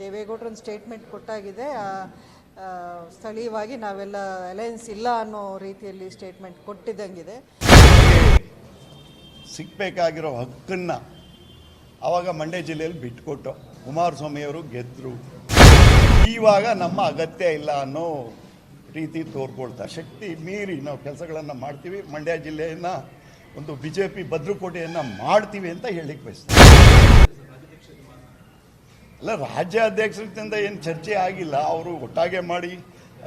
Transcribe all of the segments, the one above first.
ದೇವೇಗೌಡರನ್ನ statement ಕೊಟ್ಟಾಗಿದೆ. ಸ್ಥಳೀಯವಾಗಿ ನಾವೆಲ್ಲ alliance ಇಲ್ಲ ಅನ್ನೋ ರೀತಿಯಲ್ಲಿ ಸ್ಟೇಟ್ಮೆಂಟ್ ಕೊಟ್ಟಿದ್ದಂಗಿದೆ. ಸಿಗಬೇಕಾಗಿರೋ ಹಕ್ಕನ್ನು ಆವಾಗ ಮಂಡ್ಯ ಜಿಲ್ಲೆಯಲ್ಲಿ ಬಿಟ್ಕೊಟ್ಟು ಕುಮಾರಸ್ವಾಮಿಯವರು ಗೆದ್ದರು ಇವಾಗ ನಮ್ಮ ಅಗತ್ಯ ಇಲ್ಲ ಅನ್ನೋ ರೀತಿ ತೋರ್ಕೊಳ್ತಾ, ಶಕ್ತಿ ಮೀರಿ ನಾವು ಕೆಲಸಗಳನ್ನು ಮಾಡ್ತೀವಿ. ಮಂಡ್ಯ ಜಿಲ್ಲೆಯನ್ನು ಒಂದು ಬಿ ಜೆ ಪಿ ಭದ್ರಕೋಟೆಯನ್ನು ಮಾಡ್ತೀವಿ ಅಂತ ಹೇಳಿಕ್ಕೆ ಬಯಸ್ತೀವಿ ಅಲ್ಲ ರಾಜ್ಯಾಧ್ಯಕ್ಷರಿಂದ ಏನು ಚರ್ಚೆ ಆಗಿಲ್ಲ. ಅವರು ಒಟ್ಟಾಗೆ ಮಾಡಿ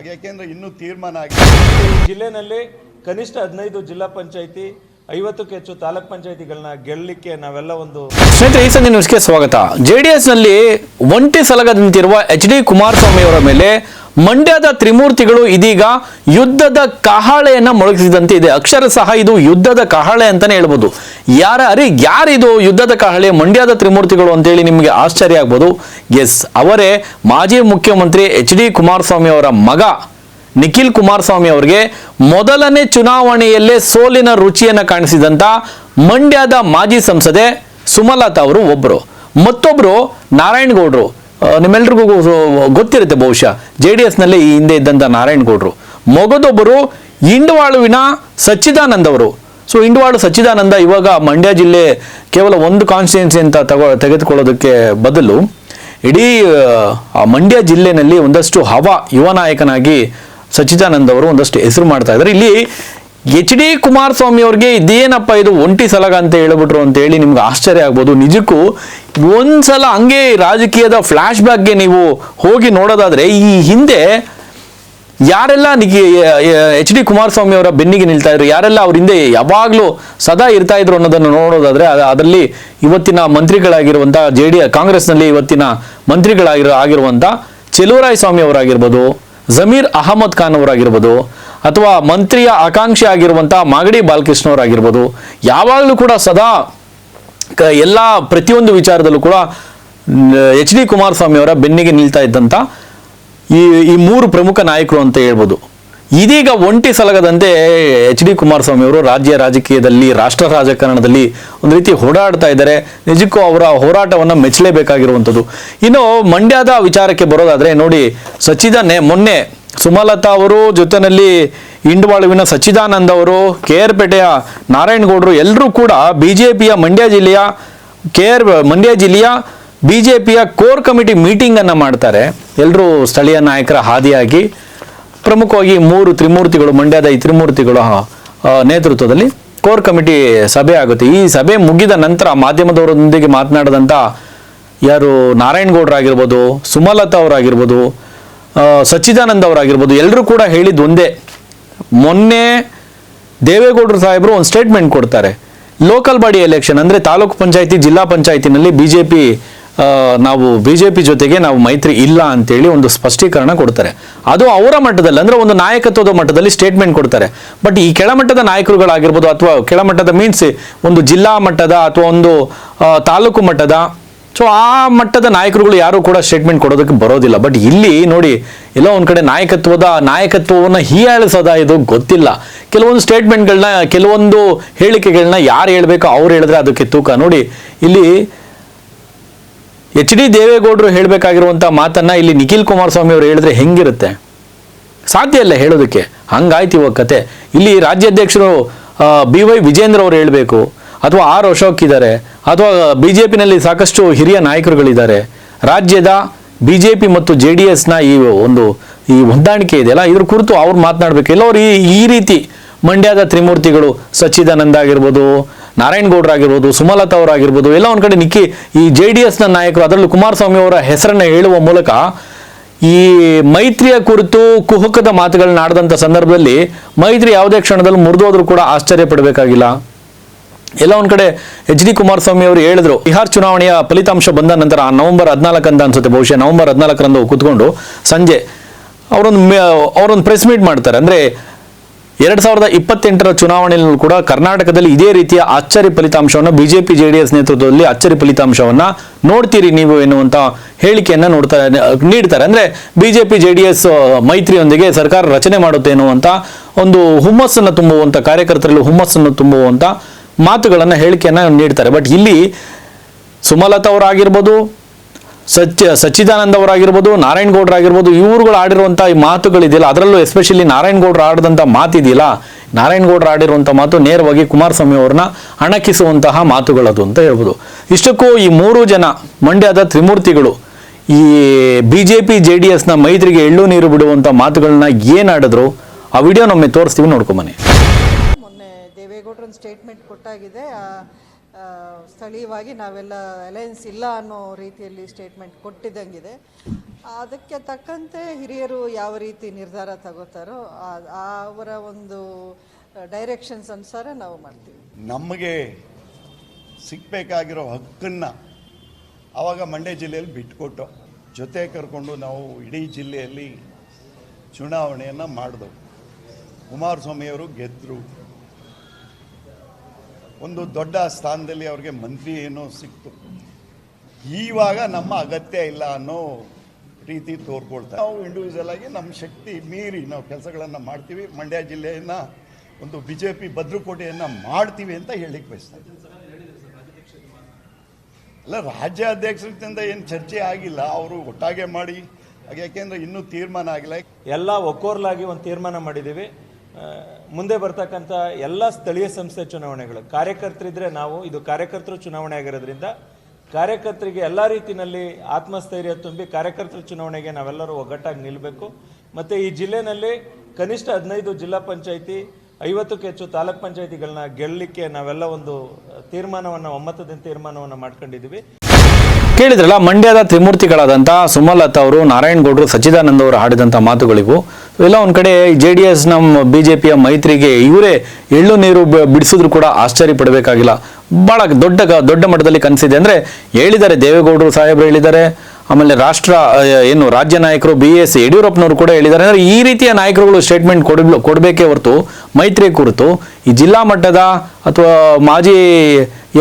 ಯಾಕೆಂದ್ರೆ ಇನ್ನೂ ತೀರ್ಮಾನ ಆಗಿದೆ. ಈ ಜಿಲ್ಲೆನಲ್ಲಿ ಕನಿಷ್ಠ ಹದಿನೈದು ಜಿಲ್ಲಾ ಪಂಚಾಯಿತಿ ಐವತ್ತಕ್ಕೂ ಹೆಚ್ಚು ತಾಲೂಕ್ ಪಂಚಾಯಿತಿಗಳನ್ನ ಗೆಲ್ಲಲಿಕ್ಕೆ ನಾವೆಲ್ಲ ಒಂದು ಸ್ನೇಹಿತರೆ ಈ ಸಂಜೆ ನ್ಯೂಸ್ಗೆ ಸ್ವಾಗತ. ಜೆಡಿಎಸ್ನಲ್ಲಿ ಒಂಟಿ ಸಲಗದಂತಿರುವ ಎಚ್ ಡಿ ಕುಮಾರಸ್ವಾಮಿ ಅವರ ಮೇಲೆ ಮಂಡ್ಯದ ತ್ರಿಮೂರ್ತಿಗಳು ಇದೀಗ ಯುದ್ಧದ ಕಹಾಳೆಯನ್ನ ಮೊಳಗಿಸಿದಂತೆ ಇದೆ. ಅಕ್ಷರ ಸಹ ಇದು ಯುದ್ಧದ ಕಹಳೆ ಅಂತಾನೆ ಹೇಳ್ಬೋದು. ಯಾರ, ಅರಿ ಯಾರಿದು ಯುದ್ಧದ ಕಹಳೆ? ಮಂಡ್ಯದ ತ್ರಿಮೂರ್ತಿಗಳು ಅಂತೇಳಿ ನಿಮಗೆ ಆಶ್ಚರ್ಯ ಆಗ್ಬೋದು. ಎಸ್, ಅವರೇ ಮಾಜಿ ಮುಖ್ಯಮಂತ್ರಿ ಎಚ್ ಡಿ ಕುಮಾರಸ್ವಾಮಿ ಅವರ ಮಗ. ನಿಖಿಲ್ ಕುಮಾರಸ್ವಾಮಿ ಅವರಿಗೆ ಮೊದಲನೇ ಚುನಾವಣೆಯಲ್ಲೇ ಸೋಲಿನ ರುಚಿಯನ್ನು ಕಾಣಿಸಿದಂತ ಮಂಡ್ಯದ ಮಾಜಿ ಸಂಸದೆ ಸುಮಲತಾ ಅವರು ಒಬ್ಬರು ಮತ್ತೊಬ್ಬರು ನಾರಾಯಣಗೌಡರು. ನಿಮ್ಮೆಲ್ರಿಗೂ ಗೊತ್ತಿರುತ್ತೆ ಬಹುಶಃ. ಜೆ ಡಿ ಎಸ್ನಲ್ಲಿ ಈ ಹಿಂದೆ ಇದ್ದಂಥ ನಾರಾಯಣಗೌಡರು. ಮೊಗದೊಬ್ಬರು ಇಂಡವಾಳುವಿನ ಸಚ್ಚಿದಾನಂದ್ ಅವರು ಸೊ ಇಂಡವಾಳು ಸಚ್ಚಿದಾನಂದ ಇವಾಗ ಮಂಡ್ಯ ಜಿಲ್ಲೆ ಕೇವಲ ಒಂದು ಕಾನ್ಸ್ಟಿಟ್ಯೂನ್ಸಿ ಅಂತ ತಗೋ ತೆಗೆದುಕೊಳ್ಳೋದಕ್ಕೆ ಬದಲು ಇಡೀ ಮಂಡ್ಯ ಜಿಲ್ಲೆನಲ್ಲಿ ಒಂದಷ್ಟು ಹವಾ ಯುವ ನಾಯಕನಾಗಿ ಸಚ್ಚಿದಾನಂದ್ ಅವರು ಒಂದಷ್ಟು ಹೆಸರು ಮಾಡ್ತಾ ಇದ್ದಾರೆ. ಇಲ್ಲಿ ಎಚ್ ಡಿ ಕುಮಾರಸ್ವಾಮಿ ಅವ್ರಿಗೆ ಇದೇನಪ್ಪ ಇದು ಒಂಟಿ ಸಲಗ ಅಂತ ಹೇಳ್ಬಿಟ್ರು ಅಂತ ಹೇಳಿ ನಿಮ್ಗೆ ಆಶ್ಚರ್ಯ ಆಗ್ಬೋದು. ನಿಜಕ್ಕೂ ಒಂದ್ಸಲ ಹಂಗೆ ರಾಜಕೀಯದ ಫ್ಲಾಶ್ ಬ್ಯಾಕ್ಗೆ ನೀವು ಹೋಗಿ ನೋಡೋದಾದ್ರೆ ಈ ಹಿಂದೆ ಯಾರೆಲ್ಲ ಎಚ್ ಡಿ ಕುಮಾರಸ್ವಾಮಿ ಅವರ ಬೆನ್ನಿಗೆ ನಿಲ್ತಾ ಇದ್ರು, ಯಾರೆಲ್ಲ ಅವ್ರ ಹಿಂದೆ ಯಾವಾಗಲೂ ಸದಾ ಇರ್ತಾ ಇದ್ರು ಅನ್ನೋದನ್ನು ನೋಡೋದಾದ್ರೆ ಅದರಲ್ಲಿ ಇವತ್ತಿನ ಮಂತ್ರಿಗಳಾಗಿರುವಂಥ ಜೆ ಡಿ ಕಾಂಗ್ರೆಸ್ನಲ್ಲಿ ಇವತ್ತಿನ ಮಂತ್ರಿಗಳಾಗಿರೋ ಆಗಿರುವಂತ ಚೆಲುವರಾಯ ಸ್ವಾಮಿ ಅವರಾಗಿರ್ಬೋದು, ಜಮೀರ್ ಅಹಮದ್ ಖಾನ್ ಅವರಾಗಿರ್ಬೋದು ಅಥವಾ ಮಂತ್ರಿಯ ಆಕಾಂಕ್ಷಿ ಆಗಿರುವಂಥ ಮಾಗಡಿ ಬಾಲಕೃಷ್ಣ ಅವರಾಗಿರ್ಬೋದು ಯಾವಾಗಲೂ ಕೂಡ ಸದಾ ಕ- ಎಲ್ಲ ಪ್ರತಿಯೊಂದು ವಿಚಾರದಲ್ಲೂ ಕೂಡ ಎಚ್ ಡಿ ಕುಮಾರಸ್ವಾಮಿ ಅವರ ಬೆನ್ನಿಗೆ ನಿಲ್ತಾ ಇದ್ದಂತ ಈ ಈ ಮೂರು ಪ್ರಮುಖ ನಾಯಕರು ಅಂತ ಹೇಳ್ಬೋದು. ಇದೀಗ ಒಂಟಿ ಸಲಗದಂತೆ ಎಚ್ ಡಿ ಕುಮಾರಸ್ವಾಮಿ ಅವರು ರಾಜ್ಯ ರಾಜಕೀಯದಲ್ಲಿ, ರಾಷ್ಟ್ರ ರಾಜಕಾರಣದಲ್ಲಿ ಒಂದು ರೀತಿ ಹೋರಾಡ್ತಾ ಇದ್ದಾರೆ. ನಿಜಕ್ಕೂ ಅವರ ಹೋರಾಟವನ್ನು ಮೆಚ್ಚಲೇಬೇಕಾಗಿರುವಂಥದ್ದು. ಇನ್ನು ಮಂಡ್ಯದ ವಿಚಾರಕ್ಕೆ ಬರೋದಾದರೆ ನೋಡಿ, ಸಚಿದನೇ ಮೊನ್ನೆ ಸುಮಲತಾ ಅವರು ಜೊತೆಯಲ್ಲಿ ಇಂಡವಾಳುವಿನ ಸಚ್ಚಿದಾನಂದ್ ಅವರು ಕೆ ಆರ್ ಪೇಟೆಯ ನಾರಾಯಣಗೌಡರು ಎಲ್ಲರೂ ಕೂಡ ಬಿಜೆಪಿಯ ಮಂಡ್ಯ ಜಿಲ್ಲೆಯ ಕೆ ಆರ್ ಮಂಡ್ಯ ಜಿಲ್ಲೆಯ ಬಿಜೆಪಿಯ ಕೋರ್ ಕಮಿಟಿ ಮೀಟಿಂಗ್ ಅನ್ನ ಮಾಡ್ತಾರೆ. ಎಲ್ಲರೂ ಸ್ಥಳೀಯ ನಾಯಕರ ಹಾದಿಯಾಗಿ ಪ್ರಮುಖವಾಗಿ ಮೂರು ತ್ರಿಮೂರ್ತಿಗಳು, ಮಂಡ್ಯದ ಈ ತ್ರಿಮೂರ್ತಿಗಳ ನೇತೃತ್ವದಲ್ಲಿ ಕೋರ್ ಕಮಿಟಿ ಸಭೆ ಆಗುತ್ತೆ. ಈ ಸಭೆ ಮುಗಿದ ನಂತರ ಮಾಧ್ಯಮದವರೊಂದಿಗೆ ಮಾತನಾಡಿದಂಥ ಯಾರು? ನಾರಾಯಣಗೌಡರಾಗಿರ್ಬೋದು, ಸುಮಲತಾ ಅವರಾಗಿರ್ಬೋದು ಸಚ್ಚಿದಾನಂದ್ ಅವರಾಗಿರ್ಬೋದು ಎಲ್ಲರೂ ಕೂಡ ಹೇಳಿದ್ದು ಒಂದೇ. ಮೊನ್ನೆ ದೇವೇಗೌಡರು ಸಾಹೇಬರು ಒಂದು ಸ್ಟೇಟ್ಮೆಂಟ್ ಕೊಡ್ತಾರೆ. ಲೋಕಲ್ ಬಾಡಿ ಎಲೆಕ್ಷನ್ ಅಂದರೆ ತಾಲೂಕು ಪಂಚಾಯಿತಿ, ಜಿಲ್ಲಾ ಪಂಚಾಯತಿನಲ್ಲಿ ಪಿ ನಾವು ಬಿ ಜೆ ಪಿ ಜೊತೆಗೆ ನಾವು ಮೈತ್ರಿ ಇಲ್ಲ ಅಂತೇಳಿ ಒಂದು ಸ್ಪಷ್ಟೀಕರಣ ಕೊಡ್ತಾರೆ. ಅದು ಅವರ ಮಟ್ಟದಲ್ಲಿ, ಅಂದ್ರೆ ಒಂದು ನಾಯಕತ್ವದ ಮಟ್ಟದಲ್ಲಿ ಸ್ಟೇಟ್ಮೆಂಟ್ ಕೊಡ್ತಾರೆ. ಬಟ್ ಈ ಕೆಳಮಟ್ಟದ ನಾಯಕರುಗಳಾಗಿರ್ಬೋದು ಅಥವಾ ಕೆಳಮಟ್ಟದ ಮೀನ್ಸ್ ಒಂದು ಜಿಲ್ಲಾ ಮಟ್ಟದ ಅಥವಾ ಒಂದು ತಾಲೂಕು ಮಟ್ಟದ ಸೊ ಆ ಮಟ್ಟದ ನಾಯಕರುಗಳು ಯಾರು ಕೂಡ ಸ್ಟೇಟ್ಮೆಂಟ್ ಕೊಡೋದಕ್ಕೆ ಬರೋದಿಲ್ಲ. ಬಟ್ ಇಲ್ಲಿ ನೋಡಿ, ಎಲ್ಲೋ ಒಂದು ಕಡೆ ನಾಯಕತ್ವದ, ನಾಯಕತ್ವವನ್ನು ಹೀಯಾಳಿಸೋದ ಇದು ಗೊತ್ತಿಲ್ಲ. ಕೆಲವೊಂದು ಸ್ಟೇಟ್ಮೆಂಟ್ಗಳನ್ನ ಕೆಲವೊಂದು ಹೇಳಿಕೆಗಳನ್ನ ಯಾರು ಹೇಳಬೇಕೋ ಅವ್ರು ಹೇಳಿದ್ರೆ ಅದಕ್ಕೆ ತೂಕ. ನೋಡಿ, ಇಲ್ಲಿ ಎಚ್ ಡಿ ದೇವೇಗೌಡರು ಹೇಳಬೇಕಾಗಿರುವಂಥ ಮಾತನ್ನ ಇಲ್ಲಿ ನಿಖಿಲ್ ಕುಮಾರಸ್ವಾಮಿ ಅವರು ಹೇಳಿದ್ರೆ ಹೆಂಗಿರುತ್ತೆ? ಸಾಧ್ಯ ಇಲ್ಲ ಹೇಳೋದಕ್ಕೆ. ಹಂಗಾಯ್ತು ಇವಾಗ ಕತೆ. ಇಲ್ಲಿ ರಾಜ್ಯಾಧ್ಯಕ್ಷರು ಬಿ ವೈ ವಿಜೇಂದ್ರ ಅವರು ಹೇಳಬೇಕು. ಅಥವಾ ಆರ್ ಅಶೋಕ್ ಇದ್ದಾರೆ, ಅಥವಾ ಬಿ ಜೆ ಪಿನಲ್ಲಿ ಸಾಕಷ್ಟು ಹಿರಿಯ ನಾಯಕರುಗಳಿದ್ದಾರೆ, ರಾಜ್ಯದ ಬಿ ಜೆ ಪಿ ಮತ್ತು ಜೆ ಡಿ ಎಸ್ನ ಈ ಒಂದು ಈ ಹೊಂದಾಣಿಕೆ ಇದೆಯಲ್ಲ ಇದ್ರ ಕುರಿತು ಅವ್ರು ಮಾತನಾಡಬೇಕು. ಎಲ್ಲವರು ಈ ಈ ರೀತಿ ಮಂಡ್ಯದ ತ್ರಿಮೂರ್ತಿಗಳು ಸಚ್ಚಿದಾನಂದ ಆಗಿರ್ಬೋದು ನಾರಾಯಣಗೌಡರಾಗಿರ್ಬೋದು ಸುಮಲತಾ ಅವರಾಗಿರ್ಬೋದು ಎಲ್ಲ ಒಂದು ಕಡೆ ನಿಕ್ಕಿ ಈ ಜೆ ಡಿ ಎಸ್ನ ನಾಯಕರು, ಅದರಲ್ಲೂ ಕುಮಾರಸ್ವಾಮಿ ಅವರ ಹೆಸರನ್ನ ಹೇಳುವ ಮೂಲಕ ಈ ಮೈತ್ರಿಯ ಕುರಿತು ಕುಹಕದ ಮಾತುಗಳನ್ನ ಆಡದಂತ ಸಂದರ್ಭದಲ್ಲಿ ಮೈತ್ರಿ ಯಾವುದೇ ಕ್ಷಣದಲ್ಲಿ ಮುರಿದೋದ್ರೂ ಕೂಡ ಆಶ್ಚರ್ಯ ಪಡಬೇಕಾಗಿಲ್ಲ. ಎಲ್ಲ ಒಂದು ಕಡೆ ಎಚ್ ಡಿ ಕುಮಾರಸ್ವಾಮಿ ಅವರು ಹೇಳಿದ್ರು, ಬಿಹಾರ್ ಚುನಾವಣೆಯ ಫಲಿತಾಂಶ ಬಂದ ನಂತರ ನವೆಂಬರ್ ಹದಿನಾಲ್ಕಂತ ಅನ್ಸುತ್ತೆ, ಬಹುಶಃ ನವೆಂಬರ್ ಹದಿನಾಲ್ಕರಂದು ಕೂತ್ಕೊಂಡು ಸಂಜೆ ಅವರೊಂದು ಅವರೊಂದು ಪ್ರೆಸ್ ಮೀಟ್ ಮಾಡ್ತಾರೆ. ಅಂದ್ರೆ ಎರಡ್ ಸಾವಿರದ ಇಪ್ಪತ್ತೆಂಟರ ಚುನಾವಣೆಯಲ್ಲೂ ಕೂಡ ಕರ್ನಾಟಕದಲ್ಲಿ ಇದೇ ರೀತಿಯ ಅಚ್ಚರಿ ಫಲಿತಾಂಶವನ್ನು ಬಿಜೆಪಿ ಎಸ್ ನೇತೃತ್ವದಲ್ಲಿ ಅಚ್ಚರಿ ಫಲಿತಾಂಶವನ್ನ ನೋಡ್ತೀರಿ ನೀವು ಎನ್ನುವಂಥ ಹೇಳಿಕೆಯನ್ನ ನೋಡ್ತಾ ನೀಡ್ತಾರೆ. ಅಂದ್ರೆ ಬಿಜೆಪಿ ಎಸ್ ಮೈತ್ರಿಯೊಂದಿಗೆ ಸರ್ಕಾರ ರಚನೆ ಮಾಡುತ್ತೆ ಎನ್ನುವಂಥ ಒಂದು ಹುಮ್ಮಸ್ಸನ್ನು ತುಂಬುವಂತ, ಕಾರ್ಯಕರ್ತರಲ್ಲಿ ಹುಮ್ಮಸ್ಸನ್ನು ತುಂಬುವಂತ ಮಾತುಗಳನ್ನ ಹೇಳಿಕೆಯನ್ನು ನೀಡ್ತಾರೆ. ಬಟ್ ಇಲ್ಲಿ ಸುಮಲತಾ ಅವರಾಗಿರ್ಬೋದು ಸಚ್ಚ ಸಚ್ಚಿದಾನಂದ ಅವರಾಗಿರ್ಬೋದು ನಾರಾಯಣಗೌಡರಾಗಿರ್ಬೋದು ಇವ್ರುಗಳು ಆಡಿರುವಂಥ ಈ ಮಾತುಗಳಿದೆಯಲ್ಲ, ಅದರಲ್ಲೂ ಎಸ್ಪೆಷಲಿ ನಾರಾಯಣಗೌಡರು ಆಡಿದಂಥ ಮಾತಿದೆಯಲ್ಲ ನಾರಾಯಣಗೌಡರು ಆಡಿರುವಂಥ ಮಾತು ನೇರವಾಗಿ ಕುಮಾರಸ್ವಾಮಿ ಅವ್ರನ್ನ ಅಣಕಿಸುವಂತಹ ಮಾತುಗಳದು ಅಂತ ಹೇಳ್ಬೋದು. ಇಷ್ಟಕ್ಕೂ ಈ ಮೂರು ಜನ ಮಂಡ್ಯದ ತ್ರಿಮೂರ್ತಿಗಳು, ಈ B J P J D ಎಸ್ನ ಮೈತ್ರಿಗೆ ಎಳ್ಳು ನೀರು ಬಿಡುವಂಥ ಮಾತುಗಳನ್ನ ಏನಾಡಿದ್ರು ಆ ವಿಡಿಯೋ ನಮ್ಮೆ ತೋರಿಸ್ತೀವಿ ನೋಡ್ಕೊಂಬನ್ನಿ ಮೊನ್ನೆ ದೇವೇಗೌಡರನ್ನ ಸ್ಟೇಟ್ಮೆಂಟ್ ಕೊಟ್ಟಾಗಿದೆ. ಆ, ಸ್ಥಳೀಯವಾಗಿ ನಾವೆಲ್ಲ ಅಲಯನ್ಸ್ ಇಲ್ಲ ಅನ್ನೋ ರೀತಿಯಲ್ಲಿ ಸ್ಟೇಟ್ಮೆಂಟ್ ಕೊಟ್ಟಿದ್ದಂಗಿದೆ. ಅದಕ್ಕೆ ತಕ್ಕಂತೆ ಹಿರಿಯರು ಯಾವ ರೀತಿ ನಿರ್ಧಾರ ತಗೋತಾರೋ ಅವರ ಒಂದು ಡೈರೆಕ್ಷನ್ಸ್ ಅನುಸಾರ ನಾವು ಮಾಡ್ತೀವಿ. ನಮಗೆ ಸಿಗಬೇಕಾಗಿರೋ ಹಕ್ಕನ್ನು ಆವಾಗ ಮಂಡ್ಯ ಜಿಲ್ಲೆಯಲ್ಲಿ ಬಿಟ್ಕೊಟ್ಟು ಜೊತೆ ಕರ್ಕೊಂಡು ನಾವು ಇಡೀ ಜಿಲ್ಲೆಯಲ್ಲಿ ಚುನಾವಣೆಯನ್ನು ಮಾಡಿದೆವು. ಕುಮಾರಸ್ವಾಮಿಯವರು ಗೆದ್ದರು ಒಂದು ದೊಡ್ಡ ಸ್ಥಾನದಲ್ಲಿ ಅವ್ರಿಗೆ ಮಂತ್ರಿ ಏನೋ ಸಿಕ್ತು. ಈವಾಗ ನಮ್ಮ ಅಗತ್ಯ ಇಲ್ಲ ಅನ್ನೋ ರೀತಿ ತೋರ್ಕೊಳ್ತಾರೆ ನಾವು ಇಂಡಿವಿಜುವಲ್ ಆಗಿ ನಮ್ಮ ಶಕ್ತಿ ಮೀರಿ ನಾವು ಕೆಲಸಗಳನ್ನು ಮಾಡ್ತೀವಿ. ಮಂಡ್ಯ ಜಿಲ್ಲೆಯನ್ನು ಒಂದು ಬಿ ಜೆ ಪಿ ಭದ್ರಕೋಟೆಯನ್ನು ಮಾಡ್ತೀವಿ ಅಂತ ಹೇಳಿಕ್ಕೆ ಬಯಸ್ತಾ ಅಲ್ಲ ರಾಜ್ಯಾಧ್ಯಕ್ಷರಿಂದ ಏನು ಚರ್ಚೆ ಆಗಿಲ್ಲ. ಅವರು ಒಟ್ಟಾಗೆ ಮಾಡಿ. ಯಾಕೆಂದರೆ ಇನ್ನೂ ತೀರ್ಮಾನ ಆಗಿಲ್ಲ. ಎಲ್ಲ ಒಕ್ಕೋರ್ಲಾಗಿ ಒಂದು ತೀರ್ಮಾನ ಮಾಡಿದ್ದೀವಿ. ಮುಂದೆ ಬರ್ತಕ್ಕಂಥ ಎಲ್ಲ ಸ್ಥಳೀಯ ಸಂಸ್ಥೆ ಚುನಾವಣೆಗಳು. ಕಾರ್ಯಕರ್ತರಿದ್ರೆ ನಾವು, ಇದು ಕಾರ್ಯಕರ್ತರು ಚುನಾವಣೆ ಆಗಿರೋದ್ರಿಂದ ಕಾರ್ಯಕರ್ತರಿಗೆ ಎಲ್ಲ ರೀತಿಯಲ್ಲಿ ಆತ್ಮಸ್ಥೈರ್ಯ ತುಂಬಿ ಕಾರ್ಯಕರ್ತರ ಚುನಾವಣೆಗೆ ನಾವೆಲ್ಲರೂ ಒಗ್ಗಟ್ಟಾಗಿ ನಿಲ್ಲಬೇಕು ಮತ್ತು ಈ ಜಿಲ್ಲೆನಲ್ಲಿ ಕನಿಷ್ಠ ಹದಿನೈದು ಜಿಲ್ಲಾ ಪಂಚಾಯಿತಿ, ಐವತ್ತಕ್ಕೂ ಹೆಚ್ಚು ತಾಲೂಕ್ ಪಂಚಾಯಿತಿಗಳನ್ನ ಗೆಲ್ಲಲಿಕ್ಕೆ ನಾವೆಲ್ಲ ಒಂದು ತೀರ್ಮಾನವನ್ನು, ಒಮ್ಮತದಿಂದ ತೀರ್ಮಾನವನ್ನು ಮಾಡ್ಕೊಂಡಿದ್ದೀವಿ. ಕೇಳಿದ್ರಲ್ಲ, ಮಂಡ್ಯದ ತ್ರಿಮೂರ್ತಿಗಳಾದಂಥ ಸುಮಲತಾ ಅವರು, ನಾರಾಯಣಗೌಡರು, ಸಚ್ಚಿದಾನಂದ ಅವರು ಆಡಿದಂಥ ಮಾತುಗಳಿಗೂ ಎಲ್ಲ ಒಂದು ಕಡೆ ಜೆ ಡಿ ಎಸ್ ನಮ್ಮ ಬಿ ಮೈತ್ರಿಗೆ ಇವರೇ ಎಳ್ಳು ನೀರು ಬಿಡಿಸಿದ್ರು ಕೂಡ ಆಶ್ಚರ್ಯ ಪಡಬೇಕಾಗಿಲ್ಲ. ಭಾಳ ದೊಡ್ಡ ದೊಡ್ಡ ಮಟ್ಟದಲ್ಲಿ ಕನಸಿದೆ. ಅಂದರೆ ಹೇಳಿದ್ದಾರೆ, ದೇವೇಗೌಡರು ಸಾಹೇಬರು ಹೇಳಿದ್ದಾರೆ ಆಮೇಲೆ ರಾಷ್ಟ್ರ ಏನು ರಾಜ್ಯ ನಾಯಕರು ಬಿ ಎಸ್ ಯಡಿಯೂರಪ್ಪನವರು ಕೂಡ ಹೇಳಿದ್ದಾರೆ. ಅಂದರೆ ಈ ರೀತಿಯ ನಾಯಕರುಗಳು ಸ್ಟೇಟ್ಮೆಂಟ್ ಕೊಡ ಕೊಡಬೇಕೇ ಹೊರತು, ಮೈತ್ರಿ ಕುರಿತು, ಈ ಜಿಲ್ಲಾ ಮಟ್ಟದ ಅಥವಾ ಮಾಜಿ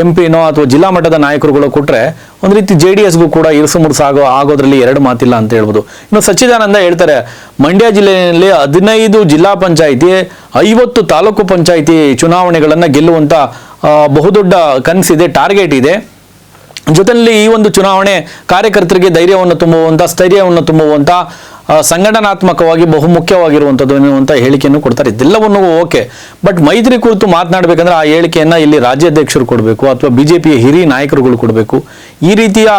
ಎಂ ಪಿನೋ ಅಥವಾ ಜಿಲ್ಲಾ ಮಟ್ಟದ ನಾಯಕರುಗಳು ಕೊಟ್ಟರೆ ಒಂದು ರೀತಿ ಜೆ ಡಿ ಎಸ್ಗೂ ಕೂಡ ಇರುಸು ಮುರುಸು ಆಗೋ ಆಗೋದ್ರಲ್ಲಿ ಎರಡು ಮಾತಿಲ್ಲ ಅಂತ ಹೇಳ್ಬೋದು. ಇನ್ನು ಸಚ್ಚಿದಾನಂದ ಹೇಳ್ತಾರೆ, ಮಂಡ್ಯ ಜಿಲ್ಲೆಯಲ್ಲಿ ಹದಿನೈದು ಜಿಲ್ಲಾ ಪಂಚಾಯಿತಿ, ಐವತ್ತು ತಾಲೂಕು ಪಂಚಾಯಿತಿ ಚುನಾವಣೆಗಳನ್ನು ಗೆಲ್ಲುವಂಥ ಬಹುದೊಡ್ಡ ಕನಸಿದೆ, ಟಾರ್ಗೆಟ್ ಇದೆ. ಜೊತೆಯಲ್ಲಿ ಈ ಒಂದು ಚುನಾವಣೆ ಕಾರ್ಯಕರ್ತರಿಗೆ ಧೈರ್ಯವನ್ನು ತುಂಬುವಂಥ ಸ್ಥೈರ್ಯವನ್ನು ತುಂಬುವಂಥ ಸಂಘಟನಾತ್ಮಕವಾಗಿ ಬಹುಮುಖ್ಯವಾಗಿರುವಂಥದ್ದು ಎನ್ನುವಂಥ ಹೇಳಿಕೆಯನ್ನು ಕೊಡ್ತಾರೆ. ಇದೆಲ್ಲವನ್ನು ಓಕೆ. ಬಟ್ ಮೈತ್ರಿ ಕುರಿತು ಮಾತನಾಡಬೇಕಂದ್ರೆ ಆ ಹೇಳಿಕೆಯನ್ನು ಇಲ್ಲಿ ರಾಜ್ಯಾಧ್ಯಕ್ಷರು ಕೊಡಬೇಕು ಅಥವಾ ಬಿ ಜೆ ಪಿಯ ಹಿರಿಯ ನಾಯಕರುಗಳು ಕೊಡಬೇಕು. ಈ ರೀತಿಯ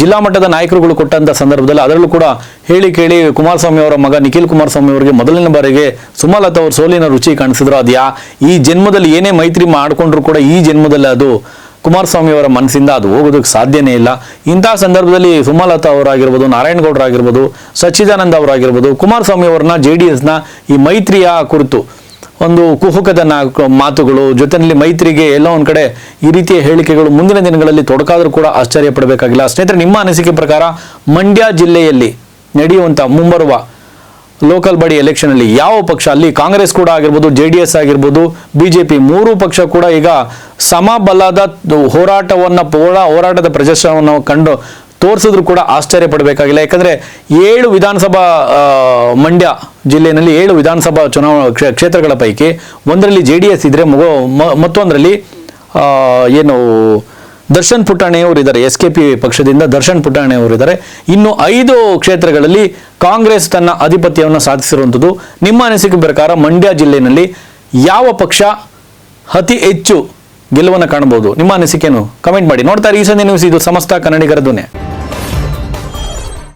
ಜಿಲ್ಲಾ ಮಟ್ಟದ ನಾಯಕರುಗಳು ಕೊಟ್ಟಂಥ ಸಂದರ್ಭದಲ್ಲಿ ಅದರಲ್ಲೂ ಕೂಡ ಹೇಳಿ ಕೇಳಿ ಕುಮಾರಸ್ವಾಮಿ ಅವರ ಮಗ ನಿಖಿಲ್ ಕುಮಾರಸ್ವಾಮಿ ಅವರಿಗೆ ಮೊದಲನೇ ಬಾರಿಗೆ ಸುಮಲತಾ ಅವರು ಸೋಲಿನ ರುಚಿ ಕಾಣಿಸಿದ್ರು ಅದು ಯಾ ಈ ಜನ್ಮದಲ್ಲಿ ಏನೇ ಮೈತ್ರಿ ಮಾಡಿಕೊಂಡ್ರು ಕೂಡ ಈ ಜನ್ಮದಲ್ಲಿ ಅದು ಕುಮಾರಸ್ವಾಮಿ ಅವರ ಮನಸ್ಸಿಂದ ಅದು ಹೋಗೋದಕ್ಕೆ ಸಾಧ್ಯನೇ ಇಲ್ಲ. ಇಂತಹ ಸಂದರ್ಭದಲ್ಲಿ ಸುಮಲತಾ ಅವರಾಗಿರ್ಬೋದು, ನಾರಾಯಣಗೌಡರಾಗಿರ್ಬೋದು, ಸಚ್ಚಿದಾನಂದ ಅವರಾಗಿರ್ಬೋದು, ಕುಮಾರಸ್ವಾಮಿ ಅವರನ್ನ ಜೆ ಡಿ ಎಸ್ನ ಈ ಮೈತ್ರಿಯ ಕುರಿತು ಒಂದು ಕುಹುಕದ ಮಾತುಗಳು, ಜೊತೆಯಲ್ಲಿ ಮೈತ್ರಿಗೆ ಎಲ್ಲ ಒಂದು ಕಡೆ ಈ ರೀತಿಯ ಹೇಳಿಕೆಗಳು ಮುಂದಿನ ದಿನಗಳಲ್ಲಿ ತೊಡಕಾದರೂ ಕೂಡ ಆಶ್ಚರ್ಯ ಪಡಬೇಕಾಗಿಲ್ಲ ಸ್ನೇಹಿತರೆ, ನಿಮ್ಮ ಅನಿಸಿಕೆ ಪ್ರಕಾರ ಮಂಡ್ಯ ಜಿಲ್ಲೆಯಲ್ಲಿ ನಡೆಯುವಂಥ ಮುಂಬರುವ ಲೋಕಲ್ ಬಾಡಿ ಎಲೆಕ್ಷನ್ ಅಲ್ಲಿ ಯಾವ ಪಕ್ಷ, ಅಲ್ಲಿ ಕಾಂಗ್ರೆಸ್ ಕೂಡ ಆಗಿರ್ಬೋದು, ಜೆ ಡಿ ಎಸ್ ಆಗಿರ್ಬೋದು ಬಿಜೆಪಿ ಮೂರು ಪಕ್ಷ ಕೂಡ ಈಗ ಸಮಬಲದ ಹೋರಾಟವನ್ನು ಹೋರಾ ಹೋರಾಟದ ಪ್ರದರ್ಶನವನ್ನು ಕಂಡು ತೋರಿಸಿದ್ರು ಕೂಡ ಆಶ್ಚರ್ಯ ಪಡಬೇಕಾಗಿಲ್ಲ. ಯಾಕಂದ್ರೆ ಏಳು ವಿಧಾನಸಭಾ ಮಂಡ್ಯ ಜಿಲ್ಲೆಯಲ್ಲಿ ಏಳು ವಿಧಾನಸಭಾ ಚುನಾವಣಾ ಕ್ಷೇತ್ರಗಳ ಪೈಕಿ ಒಂದರಲ್ಲಿ ಜೆ ಡಿ ಎಸ್ ಇದ್ರೆ ಮಗು ಮತ್ತೊಂದರಲ್ಲಿ ಏನು ದರ್ಶನ್ ಪುಟಾಣಿಯವರು ಇದ್ದಾರೆ ಎಸ್ ಕೆ ಪಿ ಪಕ್ಷದಿಂದ ದರ್ಶನ್ ಪುಟಾಣಿಯವರು ಇದ್ದಾರೆ ಇನ್ನು ಐದು ಕ್ಷೇತ್ರಗಳಲ್ಲಿ ಕಾಂಗ್ರೆಸ್ ತನ್ನ ಆಧಿಪತ್ಯವನ್ನು ಸಾಧಿಸಿರುವಂಥದ್ದು. ನಿಮ್ಮ ಅನಿಸಿಕೆ ಪ್ರಕಾರ ಮಂಡ್ಯ ಜಿಲ್ಲೆಯಲ್ಲಿ ಯಾವ ಪಕ್ಷ ಅತಿ ಹೆಚ್ಚು ಗೆಲುವನ್ನು ಕಾಣಬಹುದು? ನಿಮ್ಮ ಅನಿಸಿಕೆಯನ್ನು ಕಮೆಂಟ್ ಮಾಡಿ. ನೋಡ್ತಾರೆ ಈ ಸಂಜೆ ನ್ಯೂಸ್ ಇದು ಸಮಸ್ತ ಕನ್ನಡಿಗರ ಧ್ವನಿ.